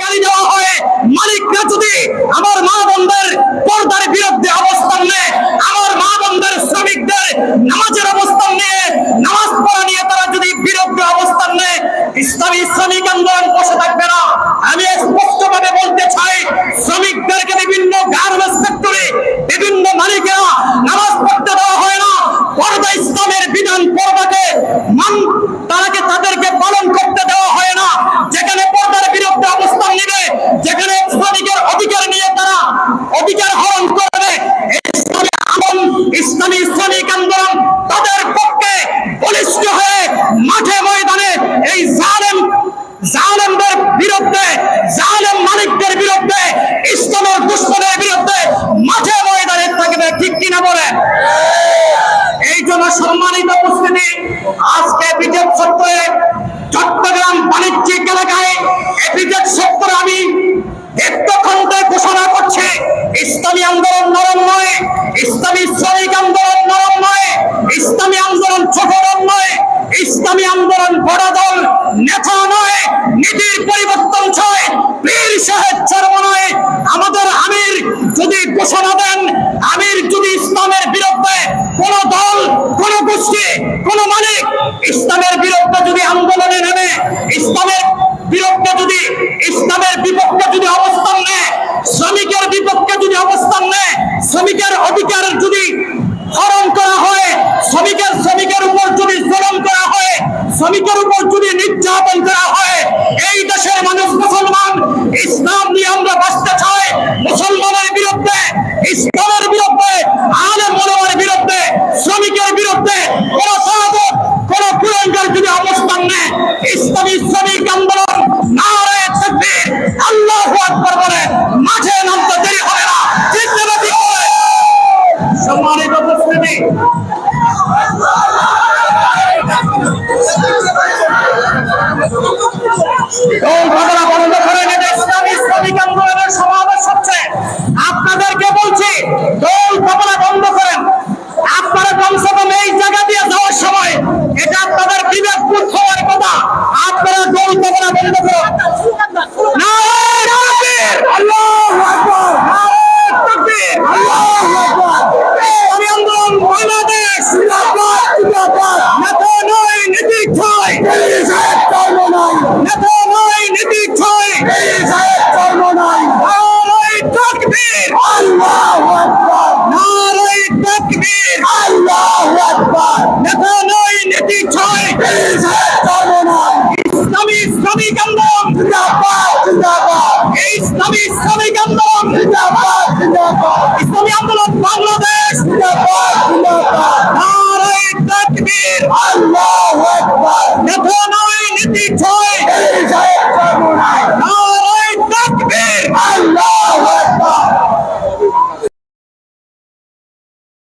গালি দেওয়া যদি আমার মা বোনদের পর্দার বিরুদ্ধে অবস্থান নেয়, আমার মা বোনদের শ্রমিকদের নামাজের অবস্থান নিয়ে, নামাজ পড়া নিয়ে তারা যদি বিরুদ্ধে অবস্থান নেয়, ইসলামী শ্রমিক আন্দোলন বসে থাকবে না আমি স্পষ্টভাবে বলতে চাই শ্রমিকদেরকে বিভিন্ন গার্মেন্টস সেক্টরে বিভিন্ন মালিকেরা নামাজ পড়তে দেওয়া হয় না পর্দা ইসলামের বিধান পর্দাকে মান তারাকে তাদেরকে পালন করতে দেওয়া হয় না যেখানে পর্দার বিরুদ্ধে অবস্থান নেবে যেখানে শ্রমিকের অধিকার নিয়ে তারা অধিকার হরণ করবে ইসলামী আমল ইসলামী শ্রমিক আন্দোলন তাদের পক্ষে বলিষ্ঠ হয়ে মাঠে ময়দানে এই জালেম জালেমদের বিরুদ্ধে, জালেম মালিকদের বিরুদ্ধে, ইসলামের দুশ্মনের বিরুদ্ধে মাঠে ময়দানে থাকবে, ঠিক কিনা বলে? এই জন্য সম্মানিত উপস্থিতি, আজকে বিজেপ সত্তরে চট্টগ্রাম বাণিজ্যিক এলাকায় এপিজেড সত্তরে আমি ঘোষণা করছে, ইসলামী আন্দোলন নরম নয়, ইসলামী শ্রমিক আন্দোলন নরম নয়, ইসলামী আন্দোলন ছোট নয়, ইসলামী আন্দোলন বড় চর্ম নয় আমাদের আমির যদি ঘোষণা দেন, আমির যদি ইসলামের বিরুদ্ধে কোন দল, কোন গোষ্ঠী, কোন মালিক ইসলামের বিরুদ্ধে যদি আন্দোলনে নেমে, ইসলামের বিরুদ্ধে যদি, ইসলামের বিপক্ষে যদি অবস্থান নেয়, শ্রমিকের বিপক্ষে যদি অবস্থান নেয়, শ্রমিকের অধিকার যদি হরণ করা হয়, শ্রমিকের শ্রমিকের উপর যদি জুলুম করা হয়, শ্রমিকের উপর যদি নির্যাতন করা হয়, এই দেশের মানুষ মুসলমান, ইসলাম নিয়ে আমরা বাঁচতে চাই মুসলমানের বিরুদ্ধে ইসলামের বিরুদ্ধে আলেম মনোয়ার বিরুদ্ধে শ্রমিকের বিরুদ্ধে কোন সাহায্য কোন কুরঙ্গের যদি অবস্থান নেয় ইসলামী শ্রমিক আন্দোলন নারায় তাকবীর আল্লাহু আকবার বলে মাঠে নামতে দেরি হবে না ঠিক না ঠিক করে সম্মানিত উপস্থিতি বন্ধ করে এটা ইসলামী শ্রমিক আন্দোলনের সমাবেশ হচ্ছে। আপনাদেরকে বলছি দল ঘটনা বন্ধ করেন আপনারা কমসে কম এই জায়গা দিয়ে যাওয়ার সময় এটা আপনাদের বিবেকবোধ হওয়ার কথা আপনারা দল ঘটনা বন্ধ করুন নারায়ণ তাকবীর! আল্লাহু আকবার! নারায়ণ তাকবীর! আল্লাহু আকবার! ইসলামী আন্দোলন বাংলাদেশ নেতা নয় নীতি ছয় নেতা নয় নীতি ছয় নারায়ণ তাকবীর! নারায়ণ তাকবীর! নেতা নয় নীতি ছয় ইসলামী শ্রমিক আন্দোলন এই ইসলামী শ্রমিক আন্দোলন ইসলামী আন্দোলন বাংলাদেশ নারায়ণ তাকবীর। নেতা নয় নীতি ছয়।